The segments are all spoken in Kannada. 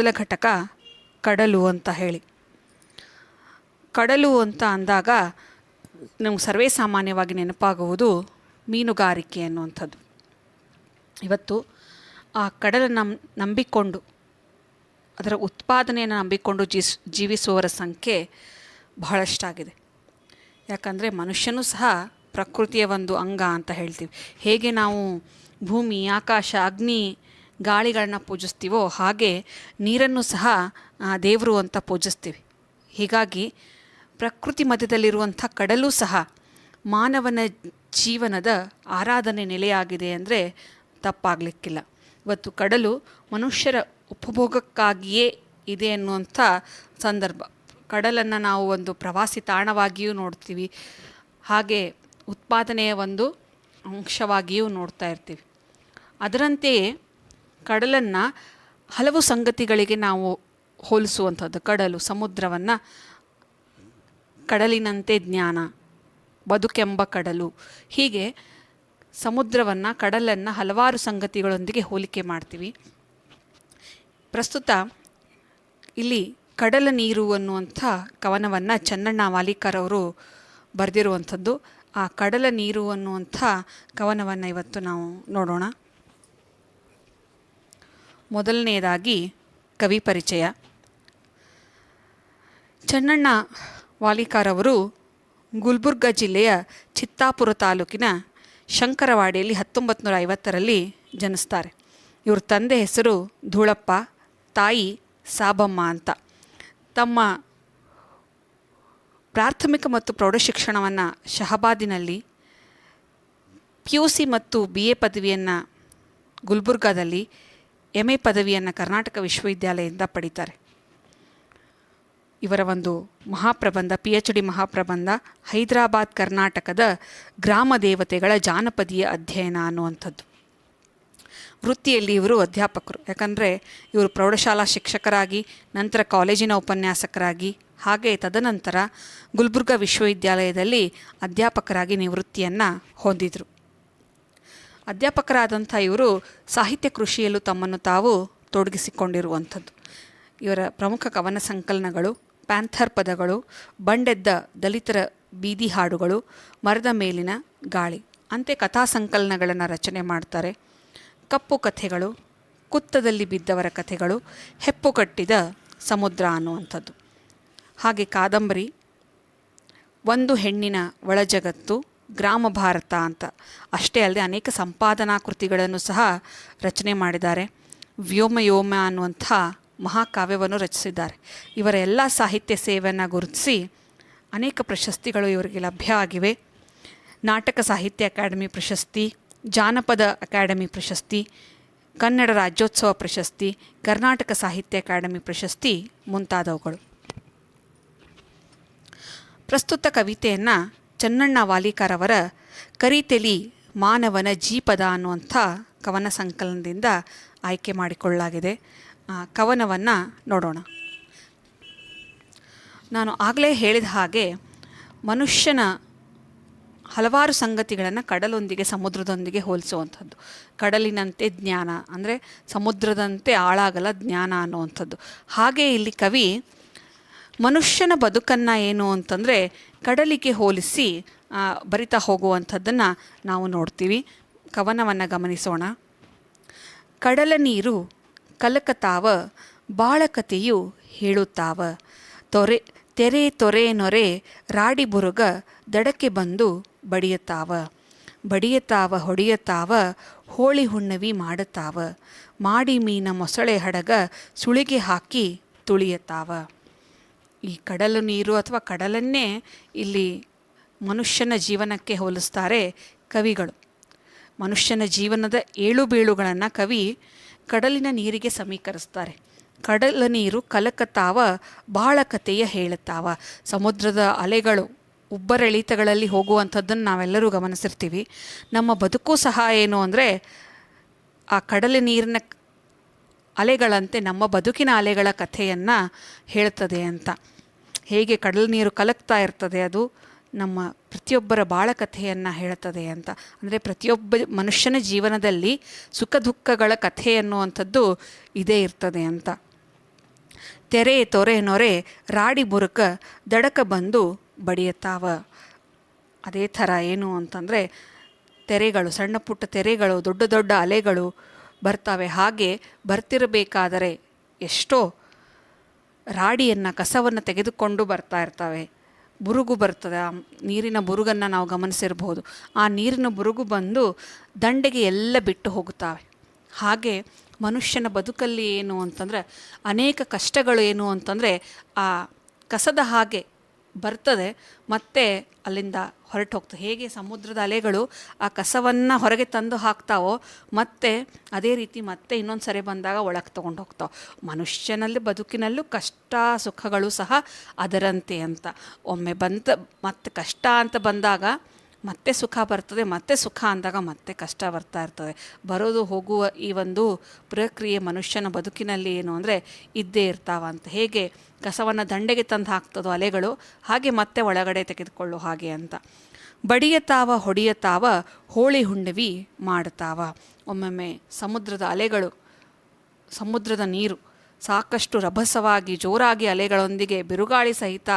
ಮೊದಲ ಘಟಕ ಕಡಲು ಅಂತ ಹೇಳಿ. ಕಡಲು ಅಂತ ಅಂದಾಗ ನಮ್ಗೆ ಸರ್ವೇ ಸಾಮಾನ್ಯವಾಗಿ ನೆನಪಾಗುವುದು ಮೀನುಗಾರಿಕೆ ಅನ್ನುವಂಥದ್ದು. ಇವತ್ತು ಆ ಕಡಲನ್ನು ನಂಬಿಕೊಂಡು, ಅದರ ಉತ್ಪಾದನೆಯನ್ನು ನಂಬಿಕೊಂಡು ಜೀಸ್, ಜೀವಿಸುವವರ ಸಂಖ್ಯೆ ಬಹಳಷ್ಟಾಗಿದೆ. ಯಾಕಂದರೆ ಮನುಷ್ಯನೂ ಸಹ ಪ್ರಕೃತಿಯ ಒಂದು ಅಂಗ ಅಂತ ಹೇಳ್ತೀವಿ. ಹೇಗೆ ನಾವು ಭೂಮಿ, ಆಕಾಶ, ಅಗ್ನಿ ಗಾಳಿಗಳನ್ನ ಪೂಜಿಸ್ತೀವೋ ಹಾಗೆ ನೀರನ್ನು ಸಹ ದೇವರು ಅಂತ ಪೂಜಿಸ್ತೀವಿ. ಹೀಗಾಗಿ ಪ್ರಕೃತಿ ಮಧ್ಯದಲ್ಲಿರುವಂಥ ಕಡಲು ಸಹ ಮಾನವನ ಜೀವನದ ಆರಾಧನೆ ನೆಲೆಯಾಗಿದೆ ಅಂದರೆ ತಪ್ಪಾಗಲಿಕ್ಕಿಲ್ಲ. ಇವತ್ತು ಕಡಲು ಮನುಷ್ಯರ ಉಪಭೋಗಕ್ಕಾಗಿಯೇ ಇದೆ ಅನ್ನುವಂಥ ಸಂದರ್ಭ. ಕಡಲನ್ನು ನಾವು ಒಂದು ಪ್ರವಾಸಿ ತಾಣವಾಗಿಯೂ ನೋಡ್ತೀವಿ. ಹಾಗೆ ಉತ್ಪಾದನೆಯ ಒಂದು ಅಂಶವಾಗಿಯೂ ನೋಡ್ತಾ ಇರ್ತೀವಿ. ಅದರಂತೆಯೇ ಕಡಲನ್ನು ಹಲವು ಸಂಗತಿಗಳಿಗೆ ನಾವು ಹೋಲಿಸುವಂಥದ್ದು. ಕಡಲು, ಸಮುದ್ರವನ್ನು ಕಡಲಿನಂತೆ ಜ್ಞಾನ, ಬದುಕೆಂಬ ಕಡಲು. ಹೀಗೆ ಸಮುದ್ರವನ್ನು, ಕಡಲನ್ನು ಹಲವಾರು ಸಂಗತಿಗಳೊಂದಿಗೆ ಹೋಲಿಕೆ ಮಾಡ್ತೀವಿ. ಪ್ರಸ್ತುತ ಇಲ್ಲಿ ಕಡಲ ನೀರು ಅನ್ನುವಂಥ ಕವನವನ್ನು ಚನ್ನಣ್ಣ ವಾಲಿಕರ್ ಅವರು ಬರೆದಿರುವಂಥದ್ದು. ಆ ಕಡಲ ನೀರು ಅನ್ನುವಂಥ ಕವನವನ್ನು ಇವತ್ತು ನಾವು ನೋಡೋಣ. ಮೊದಲನೆಯದಾಗಿ ಕವಿ ಪರಿಚಯ. ಚನ್ನಣ್ಣ ವಾಲಿಕಾರವರು ಗುಲ್ಬರ್ಗ ಜಿಲ್ಲೆಯ ಚಿತ್ತಾಪುರ ತಾಲೂಕಿನ ಶಂಕರವಾಡಿಯಲ್ಲಿ ಹತ್ತೊಂಬತ್ತು ನೂರ ಐವತ್ತರಲ್ಲಿ ಜನಿಸ್ತಾರೆ. ಇವ್ರ ತಂದೆ ಹೆಸರು ಧೂಳಪ್ಪ, ತಾಯಿ ಸಾಬಮ್ಮ ಅಂತ. ತಮ್ಮ ಪ್ರಾಥಮಿಕ ಮತ್ತು ಪ್ರೌಢಶಿಕ್ಷಣವನ್ನು ಶಹಬಾದಿನಲ್ಲಿ ಪಿ ಯು ಸಿ ಮತ್ತು ಬಿ ಎ ಪದವಿಯನ್ನು ಗುಲ್ಬರ್ಗಾದಲ್ಲಿ ಎಂ ಎ ಪದವಿಯನ್ನು ಕರ್ನಾಟಕ ವಿಶ್ವವಿದ್ಯಾಲಯದಿಂದ ಪಡೀತಾರೆ. ಇವರ ಒಂದು ಮಹಾಪ್ರಬಂಧ ಪಿ ಎಚ್ ಡಿ ಮಹಾಪ್ರಬಂಧ ಹೈದರಾಬಾದ್, ಕರ್ನಾಟಕದ ಗ್ರಾಮ ದೇವತೆಗಳ ಜಾನಪದೀಯ ಅಧ್ಯಯನ ಅನ್ನುವಂಥದ್ದು. ವೃತ್ತಿಯಲ್ಲಿ ಇವರು ಅಧ್ಯಾಪಕರು. ಯಾಕಂದರೆ ಇವರು ಪ್ರೌಢಶಾಲಾ ಶಿಕ್ಷಕರಾಗಿ, ನಂತರ ಕಾಲೇಜಿನ ಉಪನ್ಯಾಸಕರಾಗಿ, ಹಾಗೆ ತದನಂತರ ಗುಲ್ಬರ್ಗ ವಿಶ್ವವಿದ್ಯಾಲಯದಲ್ಲಿ ಅಧ್ಯಾಪಕರಾಗಿ ನಿವೃತ್ತಿಯನ್ನು ಹೊಂದಿದರು. ಅಧ್ಯಾಪಕರಾದಂಥ ಇವರು ಸಾಹಿತ್ಯ ಕೃಷಿಯಲ್ಲೂ ತಮ್ಮನ್ನು ತಾವು ತೊಡಗಿಸಿಕೊಂಡಿರುವಂಥದ್ದು. ಇವರ ಪ್ರಮುಖ ಕವನ ಸಂಕಲನಗಳು, ಪ್ಯಾಂಥರ್ ಪದಗಳು, ಬಂಡೆದ್ದ ದಲಿತರ ಬೀದಿ ಹಾಡುಗಳು, ಮರದ ಮೇಲಿನ ಗಾಳಿ, ಅಂತೆ ಕಥಾ ಸಂಕಲನಗಳನ್ನು ರಚನೆ ಮಾಡ್ತಾರೆ. ಕಪ್ಪು ಕಥೆಗಳು, ಕುತ್ತದಲ್ಲಿ ಬಿದ್ದವರ ಕಥೆಗಳು, ಹೆಪ್ಪು ಕಟ್ಟಿದ ಸಮುದ್ರ ಅನ್ನುವಂಥದ್ದು. ಹಾಗೆ ಕಾದಂಬರಿ, ಒಂದು ಹೆಣ್ಣಿನ ಒಳಜಗತ್ತು ಗ್ರಾಮ ಭಾರತ ಅಂತ. ಅಷ್ಟೇ ಅಲ್ಲದೆ ಅನೇಕ ಸಂಪಾದನಾ ಕೃತಿಗಳನ್ನು ಸಹ ರಚನೆ ಮಾಡಿದ್ದಾರೆ. ವ್ಯೋಮಯೋಮ ಅನ್ನುವಂಥ ಮಹಾಕಾವ್ಯವನ್ನು ರಚಿಸಿದ್ದಾರೆ. ಇವರ ಎಲ್ಲ ಸಾಹಿತ್ಯ ಸೇವೆಯನ್ನು ಗುರುತಿಸಿ ಅನೇಕ ಪ್ರಶಸ್ತಿಗಳು ಇವರಿಗೆ ಲಭ್ಯ ಆಗಿವೆ. ನಾಟಕ ಸಾಹಿತ್ಯ ಅಕಾಡೆಮಿ ಪ್ರಶಸ್ತಿ, ಜಾನಪದ ಅಕಾಡೆಮಿ ಪ್ರಶಸ್ತಿ, ಕನ್ನಡ ರಾಜ್ಯೋತ್ಸವ ಪ್ರಶಸ್ತಿ, ಕರ್ನಾಟಕ ಸಾಹಿತ್ಯ ಅಕಾಡೆಮಿ ಪ್ರಶಸ್ತಿ ಮುಂತಾದವುಗಳು. ಪ್ರಸ್ತುತ ಕವಿತೆಯನ್ನು ಚನ್ನಣ್ಣ ವಾಲಿಕಾರ್ ಅವರ ಕರಿತೆಲಿ ಮಾನವನ ಜೀಪದ ಅನ್ನುವಂಥ ಕವನ ಸಂಕಲನದಿಂದ ಆಯ್ಕೆ ಮಾಡಿಕೊಳ್ಳಲಾಗಿದೆ. ಕವನವನ್ನು ನೋಡೋಣ. ನಾನು ಆಗಲೇ ಹೇಳಿದ ಹಾಗೆ ಮನುಷ್ಯನ ಹಲವಾರು ಸಂಗತಿಗಳನ್ನು ಕಡಲೊಂದಿಗೆ ಸಮುದ್ರದೊಂದಿಗೆ ಹೋಲಿಸುವಂಥದ್ದು. ಕಡಲಿನಂತೆ ಜ್ಞಾನ, ಅಂದರೆ ಸಮುದ್ರದಂತೆ ಆಳಾಗಲ ಜ್ಞಾನ ಅನ್ನುವಂಥದ್ದು. ಹಾಗೆ ಇಲ್ಲಿ ಕವಿ ಮನುಷ್ಯನ ಬದುಕನ್ನು ಏನು ಅಂತಂದರೆ ಕಡಲಿಗೆ ಹೋಲಿಸಿ ಬರಿತಾ ಹೋಗುವಂಥದ್ದನ್ನು ನಾವು ನೋಡ್ತೀವಿ. ಕವನವನ್ನು ಗಮನಿಸೋಣ. ಕಡಲ ನೀರು ಕಲಕತಾವ, ಬಾಳಕತೆಯು ಹೇಳುತ್ತಾವ. ತೊರೆ, ತೆರೆ ತೊರೆ ನೊರೆ ರಾಡಿ ಬುರುಗ ದಡಕ್ಕೆ ಬಂದು ಬಡಿಯತಾವ. ಬಡಿಯತಾವ, ಹೊಡಿಯತಾವ, ಹೋಳಿ ಹುಣ್ಣವಿ ಮಾಡುತ್ತಾವ ಮಾಡಿ ಮೀನ ಮೊಸಳೆ ಹಡಗ ಸುಳಿಗೆ ಹಾಕಿ ತುಳಿಯತಾವ. ಈ ಕಡಲು ನೀರು ಅಥವಾ ಕಡಲನ್ನೇ ಇಲ್ಲಿ ಮನುಷ್ಯನ ಜೀವನಕ್ಕೆ ಹೋಲಿಸ್ತಾರೆ ಕವಿಗಳು. ಮನುಷ್ಯನ ಜೀವನದ ಏಳು ಬೀಳುಗಳನ್ನು ಕವಿ ಕಡಲಿನ ನೀರಿಗೆ ಸಮೀಕರಿಸ್ತಾರೆ. ಕಡಲ ನೀರು ಕಲಕತ್ತಾವ ಬಾಳ ಕಥೆಯ ಹೇಳುತ್ತಾವ. ಸಮುದ್ರದ ಅಲೆಗಳು, ಉಬ್ಬರೆಳಿತಗಳಲ್ಲಿ ಹೋಗುವಂಥದ್ದನ್ನು ನಾವೆಲ್ಲರೂ ಗಮನಿಸಿರ್ತೀವಿ. ನಮ್ಮ ಬದುಕು ಸಹ ಏನು ಅಂದರೆ ಆ ಕಡಲ ನೀರಿನ ಅಲೆಗಳಂತೆ ನಮ್ಮ ಬದುಕಿನ ಅಲೆಗಳ ಕಥೆಯನ್ನು ಹೇಳ್ತದೆ ಅಂತ. ಹೇಗೆ ಕಡಲ ನೀರು ಕಲಕ್ತಾ ಇರ್ತದೆ ಅದು ನಮ್ಮ ಪ್ರತಿಯೊಬ್ಬರ ಬಾಳ ಕಥೆಯನ್ನು ಹೇಳ್ತದೆ ಅಂತ. ಅಂದರೆ ಪ್ರತಿಯೊಬ್ಬ ಮನುಷ್ಯನ ಜೀವನದಲ್ಲಿ ಸುಖ ದುಃಖಗಳ ಕಥೆ ಅನ್ನುವಂಥದ್ದು ಇದೇ ಇರ್ತದೆ ಅಂತ. ತೆರೆ ತೊರೆ ನೊರೆ ರಾಡಿ ಬುರುಕ ದಡಕ ಬಂದು ಬಡಿಯತ್ತಾವ ಅದೇ ಥರ ಏನು ಅಂತಂದರೆ ತೆರೆಗಳು, ಸಣ್ಣ ಪುಟ್ಟ ತೆರೆಗಳು, ದೊಡ್ಡ ದೊಡ್ಡ ಅಲೆಗಳು ಬರ್ತವೆ. ಹಾಗೆ ಬರ್ತಿರಬೇಕಾದರೆ ಎಷ್ಟೋ ರಾಡಿಯನ್ನು, ಕಸವನ್ನು ತೆಗೆದುಕೊಂಡು ಬರ್ತಾ ಇರ್ತವೆ. ಬುರುಗು ಬರ್ತದೆ ಆ ನೀರಿನ ಬುರುಗನ್ನು ನಾವು ಗಮನಿಸಿರ್ಬೋದು. ಆ ನೀರಿನ ಬುರುಗು ಬಂದು ದಂಡೆಗೆ ಎಲ್ಲ ಬಿಟ್ಟು ಹೋಗುತ್ತವೆ. ಹಾಗೆ ಮನುಷ್ಯನ ಬದುಕಲ್ಲಿ ಏನು ಅಂತಂದರೆ, ಅನೇಕ ಕಷ್ಟಗಳು ಏನು ಅಂತಂದರೆ, ಆ ಕಸದ ಹಾಗೆ ಬರ್ತದೆ, ಮತ್ತೆ ಅಲ್ಲಿಂದ ಹೊರಟು ಹೋಗ್ತದೆ ಹೇಗೆ ಸಮುದ್ರದ ಅಲೆಗಳು ಆ ಕಸವನ್ನು ಹೊರಗೆ ತಂದು ಹಾಕ್ತಾವೋ, ಮತ್ತೆ ಅದೇ ರೀತಿ ಮತ್ತೆ ಇನ್ನೊಂದು ಸರಿ ಬಂದಾಗ ಒಳಗೆ ತೊಗೊಂಡು ಹೋಗ್ತಾವೆ. ಮನುಷ್ಯನಲ್ಲಿ ಬದುಕಿನಲ್ಲೂ ಕಷ್ಟ ಸುಖಗಳು ಸಹ ಅದರಂತೆ ಅಂತ. ಒಮ್ಮೆ ಬಂತ, ಮತ್ತೆ ಕಷ್ಟ ಅಂತ ಬಂದಾಗ ಮತ್ತೆ ಸುಖ ಬರ್ತದೆ, ಮತ್ತೆ ಸುಖ ಅಂದಾಗ ಮತ್ತೆ ಕಷ್ಟ ಬರ್ತಾ ಇರ್ತದೆ. ಬರೋದು, ಹೋಗುವ ಈ ಒಂದು ಪ್ರಕ್ರಿಯೆ ಮನುಷ್ಯನ ಬದುಕಿನಲ್ಲಿ ಏನು ಅಂದರೆ ಇದ್ದೇ ಇರ್ತಾವ ಅಂತ. ಹೇಗೆ ಕಸವನ್ನು ದಂಡೆಗೆ ತಂದು ಹಾಕ್ತದೋ ಅಲೆಗಳು, ಹಾಗೆ ಮತ್ತೆ ಒಳಗಡೆ ತೆಗೆದುಕೊಳ್ಳೋ ಹಾಗೆ ಅಂತ. ಬಡಿಯತಾವ, ಹೊಡಿಯತಾವ, ಹೋಳಿ ಹುಣ್ಣಿವಿ ಮಾಡ್ತಾವ. ಒಮ್ಮೊಮ್ಮೆ ಸಮುದ್ರದ ಅಲೆಗಳು, ಸಮುದ್ರದ ನೀರು ಸಾಕಷ್ಟು ರಭಸವಾಗಿ, ಜೋರಾಗಿ ಅಲೆಗಳೊಂದಿಗೆ ಬಿರುಗಾಳಿ ಸಹಿತ,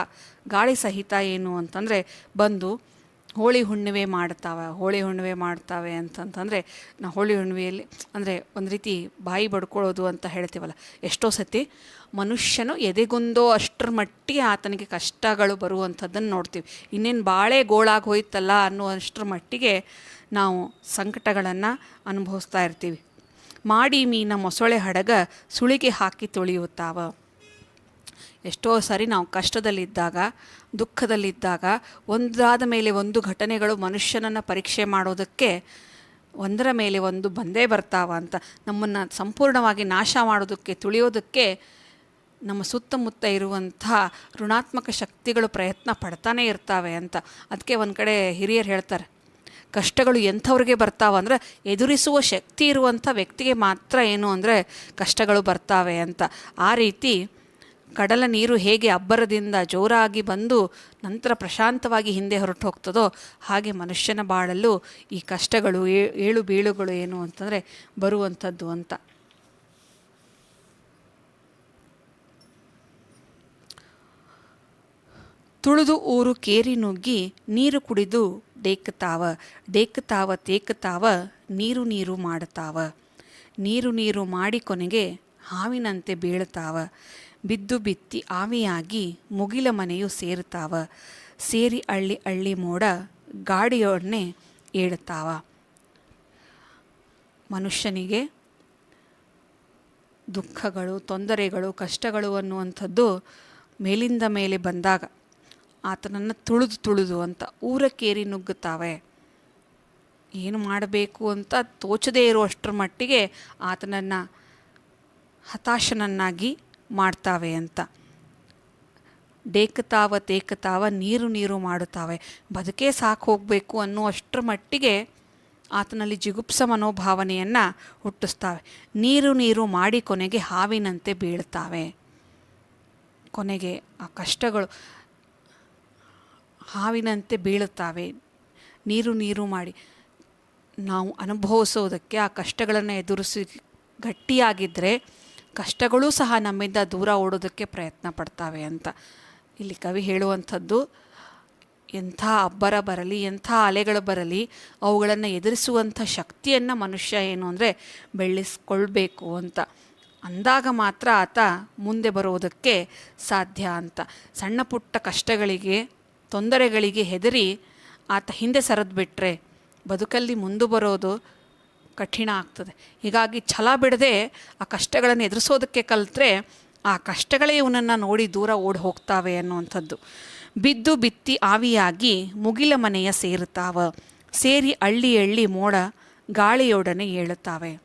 ಗಾಳಿ ಸಹಿತ ಏನು ಅಂತಂದರೆ ಬಂದು ಹೋಳಿ ಹುಣ್ಣಿಮೆ ಮಾಡ್ತಾವೆ, ಹೋಳಿ ಹುಣ್ಣಿಮೆ ಮಾಡ್ತಾವೆ ಅಂತಂತಂದರೆ, ನಾ ಹೋಳಿ ಹುಣ್ಣಿಮೆಯಲ್ಲಿ ಅಂದರೆ ಒಂದು ರೀತಿ ಬಾಯಿ ಬಡ್ಕೊಳ್ಳೋದು ಅಂತ ಹೇಳ್ತೀವಲ್ಲ, ಎಷ್ಟೋ ಸತಿ ಮನುಷ್ಯನು ಎದೆಗುಂದೋ ಅಷ್ಟರ ಮಟ್ಟಿಗೆ ಆತನಿಗೆ ಕಷ್ಟಗಳು ಬರುವಂಥದ್ದನ್ನು ನೋಡ್ತೀವಿ. ಇನ್ನೇನು ಬಾಳೆ ಗೋಳಾಗಿ ಹೋಯ್ತಲ್ಲ ಅನ್ನೋ ಅಷ್ಟರ ಮಟ್ಟಿಗೆ ನಾವು ಸಂಕಟಗಳನ್ನು ಅನುಭವಿಸ್ತಾ ಇರ್ತೀವಿ. ಮಾಡಿ ಮೀನ ಮೊಸಳೆ ಹಡಗ ಸುಳಿಗೆ ಹಾಕಿ ತೊಳೆಯುತ್ತಾವ. ಎಷ್ಟೋ ಸಾರಿ ನಾವು ಕಷ್ಟದಲ್ಲಿದ್ದಾಗ, ದುಃಖದಲ್ಲಿದ್ದಾಗ, ಒಂದಾದ ಮೇಲೆ ಒಂದು ಘಟನೆಗಳು ಮನುಷ್ಯನನ್ನು ಪರೀಕ್ಷೆ ಮಾಡೋದಕ್ಕೆ ಒಂದರ ಮೇಲೆ ಒಂದು ಬಂದೇ ಬರ್ತಾವ ಅಂತ, ನಮ್ಮನ್ನು ಸಂಪೂರ್ಣವಾಗಿ ನಾಶ ಮಾಡೋದಕ್ಕೆ, ತುಳಿಯೋದಕ್ಕೆ ನಮ್ಮ ಸುತ್ತಮುತ್ತ ಇರುವಂಥ ಋಣಾತ್ಮಕ ಶಕ್ತಿಗಳು ಪ್ರಯತ್ನ ಪಡ್ತಾನೇ ಇರ್ತಾವೆ ಅಂತ. ಅದಕ್ಕೆ ಒಂದು ಕಡೆ ಹಿರಿಯರು ಹೇಳ್ತಾರೆ, ಕಷ್ಟಗಳು ಎಂಥವ್ರಿಗೆ ಬರ್ತಾವೆ ಅಂದರೆ ಎದುರಿಸುವ ಶಕ್ತಿ ಇರುವಂಥ ವ್ಯಕ್ತಿಗೆ ಮಾತ್ರ ಏನು ಅಂದರೆ ಕಷ್ಟಗಳು ಬರ್ತಾವೆ ಅಂತ. ಆ ರೀತಿ ಕಡಲ ನೀರು ಹೇಗೆ ಅಬ್ಬರದಿಂದ ಜೋರಾಗಿ ಬಂದು ನಂತರ ಪ್ರಶಾಂತವಾಗಿ ಹಿಂದೆ ಹೊರಟು ಹೋಗ್ತದೋ ಹಾಗೆ ಮನುಷ್ಯನ ಬಾಳಲ್ಲೂ ಈ ಕಷ್ಟಗಳು ಏಳು ಬೀಳುಗಳು ಏನು ಅಂತಂದರೆ ಬರುವಂಥದ್ದು ಅಂತ. ತುಳಿದು ಊರು ಕೇರಿ ನುಗ್ಗಿ ನೀರು ಕುಡಿದು ಡೇಕ್ತಾವ ಡೇಕತಾವ ತೇಕತಾವ, ನೀರು ನೀರು ಮಾಡುತ್ತಾವ. ನೀರು ನೀರು ಮಾಡಿ ಕೊನೆಗೆ ಹಾವಿನಂತೆ ಬೀಳ್ತಾವ ಬಿದ್ದು ಬಿತ್ತಿ ಆವಿಯಾಗಿ ಮುಗಿಲ ಮನೆಯು ಸೇರುತ್ತಾವ. ಸೇರಿ ಅಳ್ಳಿ ಅಳ್ಳಿ ಮೋಡ ಗಾಡಿಯೊಡನೆ ಏಳುತ್ತಾವ. ಮನುಷ್ಯನಿಗೆ ದುಃಖಗಳು, ತೊಂದರೆಗಳು, ಕಷ್ಟಗಳು ಅನ್ನುವಂಥದ್ದು ಮೇಲಿಂದ ಮೇಲೆ ಬಂದಾಗ ಆತನನ್ನು ತುಳಿದು ತುಳಿದು ಅಂತ ಊರಕ್ಕೇರಿ ನುಗ್ಗುತ್ತಾವೆ. ಏನು ಮಾಡಬೇಕು ಅಂತ ತೋಚದೇ ಇರುವಷ್ಟರ ಮಟ್ಟಿಗೆ ಆತನನ್ನು ಹತಾಶನನ್ನಾಗಿ ಮಾಡ್ತಾವೆ ಅಂತ. ಡೇಕತಾವ ತೇಕತಾವ ನೀರು ನೀರು ಮಾಡುತ್ತಾವೆ. ಬದುಕೇ ಸಾಕು ಹೋಗಬೇಕು ಅನ್ನುವಷ್ಟರ ಮಟ್ಟಿಗೆ ಆತನಲ್ಲಿ ಜಿಗುಪ್ಸ ಮನೋಭಾವನೆಯನ್ನು ಹುಟ್ಟಿಸ್ತಾವೆ. ನೀರು ನೀರು ಮಾಡಿ ಕೊನೆಗೆ ಹಾವಿನಂತೆ ಬೀಳ್ತಾವೆ. ಕೊನೆಗೆ ಆ ಕಷ್ಟಗಳು ಹಾವಿನಂತೆ ಬೀಳುತ್ತಾವೆ. ನೀರು ನೀರು ಮಾಡಿ ನಾವು ಅನುಭವಿಸೋದಕ್ಕೆ ಆ ಕಷ್ಟಗಳನ್ನು ಎದುರಿಸಿ ಗಟ್ಟಿಯಾಗಿದ್ದರೆ ಕಷ್ಟಗಳೂ ಸಹ ನಮ್ಮಿಂದ ದೂರ ಓಡೋದಕ್ಕೆ ಪ್ರಯತ್ನ ಪಡ್ತಾವೆ ಅಂತ ಇಲ್ಲಿ ಕವಿ ಹೇಳುವಂಥದ್ದು, ಎಂಥ ಅಬ್ಬರ ಬರಲಿ, ಎಂಥ ಅಲೆಗಳು ಬರಲಿ, ಅವುಗಳನ್ನು ಎದುರಿಸುವಂಥ ಶಕ್ತಿಯನ್ನು ಮನುಷ್ಯ ಏನು ಅಂದರೆ ಬೆಳೆಸ್ಕೊಳ್ಬೇಕು ಅಂತ. ಅಂದಾಗ ಮಾತ್ರ ಆತ ಮುಂದೆ ಬರೋದಕ್ಕೆ ಸಾಧ್ಯ ಅಂತ. ಸಣ್ಣ ಪುಟ್ಟ ಕಷ್ಟಗಳಿಗೆ, ತೊಂದರೆಗಳಿಗೆ ಹೆದರಿ ಆತ ಹಿಂದೆ ಸರಿದ್ಬಿಟ್ರೆ, ಬದುಕಲ್ಲಿ ಮುಂದೆ ಬರೋದು ಕಠಿಣ ಆಗ್ತದೆ. ಹೀಗಾಗಿ ಛಲ ಬಿಡದೆ ಆ ಕಷ್ಟಗಳನ್ನು ಎದುರಿಸೋದಕ್ಕೆ ಕಲಿತ್ರೆ ಆ ಕಷ್ಟಗಳೇ ಇವನನ್ನು ನೋಡಿ ದೂರ ಓಡಿ ಹೋಗ್ತಾವೆ ಅನ್ನುವಂಥದ್ದು. ಬಿದ್ದು ಬಿತ್ತಿ ಆವಿಯಾಗಿ ಮುಗಿಲ ಮನೆಯ ಸೇರುತ್ತಾವ. ಸೇರಿ ಅಳ್ಳಿ ಅಳ್ಳಿ ಮೋಡ ಗಾಳಿಯೊಡನೆ ಏಳುತ್ತಾವೆ.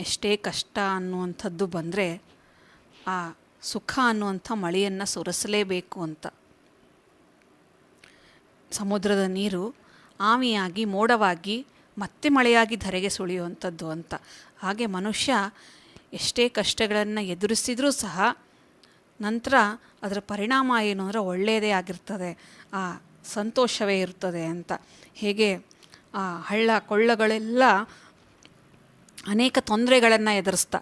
ಎಷ್ಟೇ ಕಷ್ಟ ಅನ್ನುವಂಥದ್ದು ಬಂದರೆ ಆ ಸುಖ ಅನ್ನುವಂಥ ಮಳೆಯನ್ನು ಸುರಿಸಲೇಬೇಕು ಅಂತ. ಸಮುದ್ರದ ನೀರು ಆವಿಯಾಗಿ ಮೋಡವಾಗಿ ಮತ್ತೆ ಮಳೆಯಾಗಿ ಧರೆಗೆ ಸುಳಿಯುವಂಥದ್ದು ಅಂತ. ಹಾಗೆ ಮನುಷ್ಯ ಎಷ್ಟೇ ಕಷ್ಟಗಳನ್ನು ಎದುರಿಸಿದರೂ ಸಹ ನಂತರ ಅದರ ಪರಿಣಾಮ ಏನು ಅಂದರೆ ಒಳ್ಳೆಯದೇ ಆಗಿರ್ತದೆ, ಆ ಸಂತೋಷವೇ ಇರ್ತದೆ ಅಂತ. ಹೇಗೆ ಆ ಹಳ್ಳ ಕೊಳ್ಳಗಳೆಲ್ಲ ಅನೇಕ ತೊಂದರೆಗಳನ್ನು ಎದುರಿಸ್ತಾ,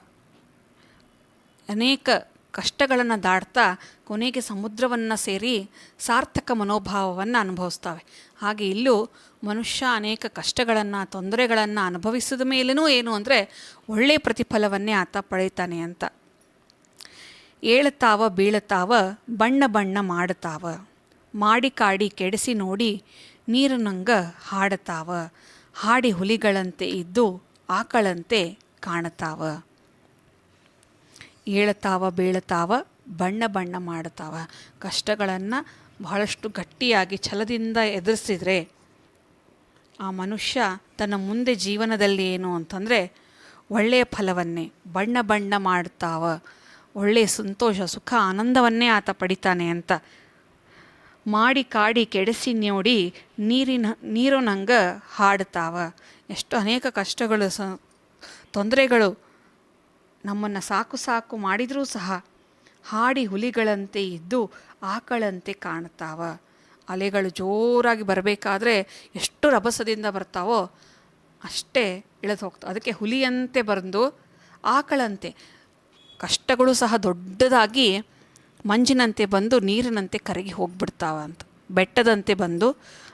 ಅನೇಕ ಕಷ್ಟಗಳನ್ನು ದಾಟ್ತಾ ಕೊನೆಗೆ ಸಮುದ್ರವನ್ನು ಸೇರಿ ಸಾರ್ಥಕ ಮನೋಭಾವವನ್ನು ಅನುಭವಿಸ್ತವೆ. ಹಾಗೆ ಇಲ್ಲೂ ಮನುಷ್ಯ ಅನೇಕ ಕಷ್ಟಗಳನ್ನು, ತೊಂದರೆಗಳನ್ನು ಅನುಭವಿಸಿದ ಮೇಲೂ ಏನು ಅಂದರೆ ಒಳ್ಳೆಯ ಪ್ರತಿಫಲವನ್ನೇ ಆತ ಪಡೀತಾನೆ ಅಂತ. ಏಳುತ್ತಾವ, ಬೀಳುತ್ತಾವ, ಬಣ್ಣ ಬಣ್ಣ ಮಾಡುತ್ತಾವ. ಮಾಡಿ ಕಾಡಿ ಕೆಡಿಸಿ ನೋಡಿ ನೀರು ನಂಗ ಹಾಡುತ್ತಾವ ಹಾಡಿ ಹುಲಿಗಳಂತೆ ಇದ್ದು ಆಕಳಂತೆ ಕಾಣುತ್ತಾವ. ಏಳುತ್ತಾವ ಬೀಳ್ತಾವ, ಬಣ್ಣ ಬಣ್ಣ ಮಾಡುತ್ತಾವ. ಕಷ್ಟಗಳನ್ನು ಬಹಳಷ್ಟು ಗಟ್ಟಿಯಾಗಿ ಛಲದಿಂದ ಎದುರಿಸಿದರೆ ಆ ಮನುಷ್ಯ ತನ್ನ ಮುಂದೆ ಜೀವನದಲ್ಲಿ ಏನು ಅಂತಂದರೆ ಒಳ್ಳೆಯ ಫಲವನ್ನೇ, ಬಣ್ಣ ಬಣ್ಣ ಮಾಡುತ್ತಾವ. ಒಳ್ಳೆಯ ಸಂತೋಷ, ಸುಖ, ಆನಂದವನ್ನೇ ಆತ ಪಡಿತಾನೆ ಅಂತ ಮಾಡಿ ಕಾಡಿ ಕೆಡಿಸಿ ನೋಡಿ ನೀರಿನ, ನೀರು ನಂಗೆ ಹಾಡ್ತಾವ ಎಷ್ಟು ಅನೇಕ ಕಷ್ಟಗಳು ಸ, ತೊಂದರೆಗಳು ನಮ್ಮನ್ನು ಸಾಕು ಸಾಕು ಮಾಡಿದರೂ ಸಹ ಹಾಡಿ ಹುಲಿಗಳಂತೆ ಇದ್ದು ಆಕಳಂತೆ ಕಾಣ್ತಾವ ಅಲೆಗಳು ಜೋರಾಗಿ ಬರಬೇಕಾದ್ರೆ ಎಷ್ಟು ರಭಸದಿಂದ ಬರ್ತಾವೋ ಅಷ್ಟೇ ಇಳಿದು ಹೋಗ್ತಾವೆ. ಅದಕ್ಕೆ ಹುಲಿಯಂತೆ ಬಂದು ಆಕಳಂತೆ, ಕಷ್ಟಗಳು ಸಹ ದೊಡ್ಡದಾಗಿ ಮಂಜಿನಂತೆ ಬಂದು ನೀರಿನಂತೆ ಕರಗಿ ಹೋಗಿಬಿಡ್ತಾವಂತ ಬೆಟ್ಟದಂತೆ ಬಂದು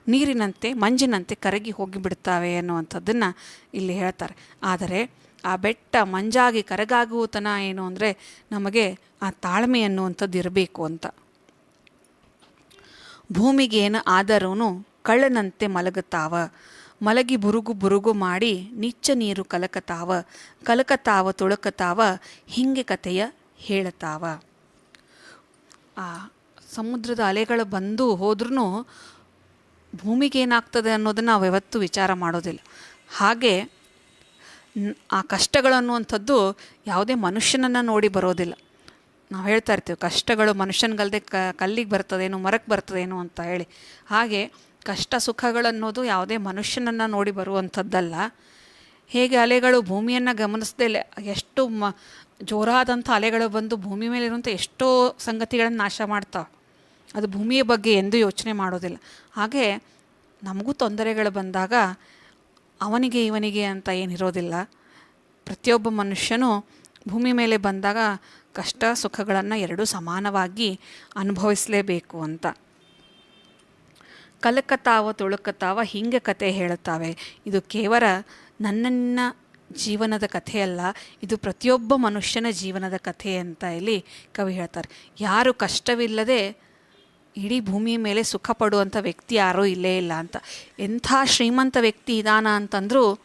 ನೀರಿನಂತೆ ಮಂಜಿನಂತೆ ಕರಗಿ ಹೋಗಿಬಿಡ್ತಾವೆ ಅನ್ನುವಂಥದ್ದನ್ನು ಇಲ್ಲಿ ಹೇಳ್ತಾರೆ. ಆದರೆ ಆ ಬೆಟ್ಟ ಮಂಜಾಗಿ ಕರಗಾಗುವತನ ಏನು ಅಂದರೆ ನಮಗೆ ಆ ತಾಳ್ಮೆ ಅನ್ನುವಂಥದ್ದು ಇರಬೇಕು ಅಂತ. ಭೂಮಿಗೇನು ಆದರೂ ಕಳ್ಳನಂತೆ ಮಲಗುತ್ತಾವ ಮಲಗಿ ಬುರುಗು ಬುರುಗು ಮಾಡಿ ನಿಚ್ಚ ನೀರು ಕಲಕತಾವ. ಕಲಕತಾವ ತುಳಕತಾವ. ಹಿಂಗೆ ಕಥೆಯ ಹೇಳತಾವ. ಆ ಸಮುದ್ರದ ಅಲೆಗಳು ಬಂದು ಹೋದ್ರೂ ಭೂಮಿಗೆ ಏನಾಗ್ತದೆ ಅನ್ನೋದನ್ನು ನಾವು ಯಾವತ್ತೂ ವಿಚಾರ ಮಾಡೋದಿಲ್ಲ. ಹಾಗೆ ಆ ಕಷ್ಟಗಳು ಅನ್ನುವಂಥದ್ದು ಯಾವುದೇ ಮನುಷ್ಯನನ್ನು ನೋಡಿ ಬರೋದಿಲ್ಲ. ನಾವು ಹೇಳ್ತಾ ಇರ್ತೀವಿ, ಕಷ್ಟಗಳು ಮನುಷ್ಯನಿಗಲ್ಲದೆ ಕ, ಕಲ್ಲಿಗೆ ಬರ್ತದೇನು ಮರಕ್ಕೆ ಬರ್ತದೇನು ಅಂತ ಹೇಳಿ. ಹಾಗೆ ಕಷ್ಟ ಸುಖಗಳನ್ನೋದು ಯಾವುದೇ ಮನುಷ್ಯನನ್ನು ನೋಡಿ ಬರುವಂಥದ್ದಲ್ಲ. ಹೇಗೆ ಅಲೆಗಳು ಭೂಮಿಯನ್ನು ಗಮನಿಸದೇ ಎಷ್ಟು ಮ, ಜೋರಾದಂಥ ಅಲೆಗಳು ಬಂದು ಭೂಮಿ ಮೇಲಿರುವಂಥ ಎಷ್ಟೋ ಸಂಗತಿಗಳನ್ನು ನಾಶ ಮಾಡ್ತಾವೆ. ಅದು ಭೂಮಿಯ ಬಗ್ಗೆ ಎಂದೂ ಯೋಚನೆ ಮಾಡೋದಿಲ್ಲ. ಹಾಗೆ ನಮಗೂ ತೊಂದರೆಗಳು ಬಂದಾಗ ಅವನಿಗೆ ಇವನಿಗೆ ಅಂತ ಏನಿರೋದಿಲ್ಲ ಪ್ರತಿಯೊಬ್ಬ ಮನುಷ್ಯನೂ ಭೂಮಿ ಮೇಲೆ ಬಂದಾಗ ಕಷ್ಟ ಸುಖಗಳನ್ನು ಎರಡೂ ಸಮಾನವಾಗಿ ಅನುಭವಿಸಲೇಬೇಕು ಅಂತ. ಕಲಕತಾವ ತುಳುಕತಾವ ಹಿಂಗೆ ಕತೆ ಹೇಳುತ್ತವೆ. ಇದು ಕೇವಲ ನನ್ನ ನಿನ್ನ ಜೀವನದ ಕಥೆಯಲ್ಲ, ಇದು ಪ್ರತಿಯೊಬ್ಬ ಮನುಷ್ಯನ ಜೀವನದ ಕಥೆ ಅಂತ ಇಲ್ಲಿ ಕವಿ ಹೇಳ್ತಾರೆ. ಯಾರು ಕಷ್ಟವಿಲ್ಲದೆ ಇಡೀ ಭೂಮಿ ಮೇಲೆ ಸುಖ ಪಡುವಂಥ ವ್ಯಕ್ತಿ ಯಾರೂ ಇಲ್ಲೇ ಇಲ್ಲ ಅಂತ. ಎಂಥ ಶ್ರೀಮಂತ ವ್ಯಕ್ತಿ ಇದಾನ ಅಂತಂದರೂ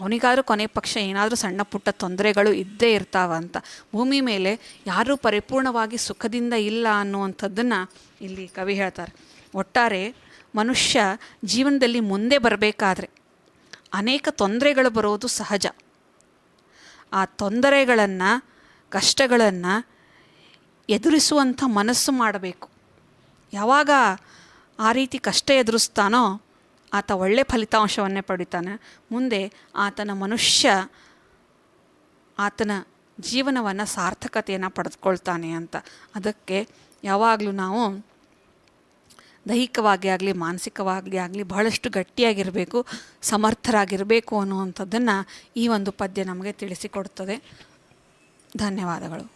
ಅವನಿಗಾದರೂ ಕೊನೆ ಪಕ್ಷ ಏನಾದರೂ ಸಣ್ಣ ಪುಟ್ಟ ತೊಂದರೆಗಳು ಇದ್ದೇ ಇರ್ತಾವ ಅಂತ. ಭೂಮಿ ಮೇಲೆ ಯಾರೂ ಪರಿಪೂರ್ಣವಾಗಿ ಸುಖದಿಂದ ಇಲ್ಲ ಅನ್ನುವಂಥದ್ದನ್ನು ಇಲ್ಲಿ ಕವಿ ಹೇಳ್ತಾರೆ. ಒಟ್ಟಾರೆ ಮನುಷ್ಯ ಜೀವನದಲ್ಲಿ ಮುಂದೆ ಬರಬೇಕಾದ್ರೆ ಅನೇಕ ತೊಂದರೆಗಳು ಬರೋದು ಸಹಜ. ಆ ತೊಂದರೆಗಳನ್ನು, ಕಷ್ಟಗಳನ್ನು ಎದುರಿಸುವಂಥ ಮನಸ್ಸು ಮಾಡಬೇಕು. ಯಾವಾಗ ಆ ರೀತಿ ಕಷ್ಟ ಎದುರಿಸ್ತಾನೋ ಆತ ಒಳ್ಳೆ ಫಲಿತಾಂಶವನ್ನೇ ಪಡಿತಾನೆ. ಮುಂದೆ ಆತನ ಮನುಷ್ಯ ಆತನ ಜೀವನವನ್ನು ಸಾರ್ಥಕತೆಯನ್ನು ಪಡೆದುಕೊಳ್ತಾನೆ ಅಂತ. ಅದಕ್ಕೆ ಯಾವಾಗಲೂ ನಾವು ದೈಹಿಕವಾಗಿ ಆಗಲಿ, ಮಾನಸಿಕವಾಗಿ ಆಗಲಿ ಬಹಳಷ್ಟು ಗಟ್ಟಿಯಾಗಿರಬೇಕು, ಸಮರ್ಥರಾಗಿರಬೇಕು ಅನ್ನುವಂಥದ್ದನ್ನು ಈ ಒಂದು ಪದ್ಯ ನಮಗೆ ತಿಳಿಸಿಕೊಡ್ತದೆ. ಧನ್ಯವಾದಗಳು.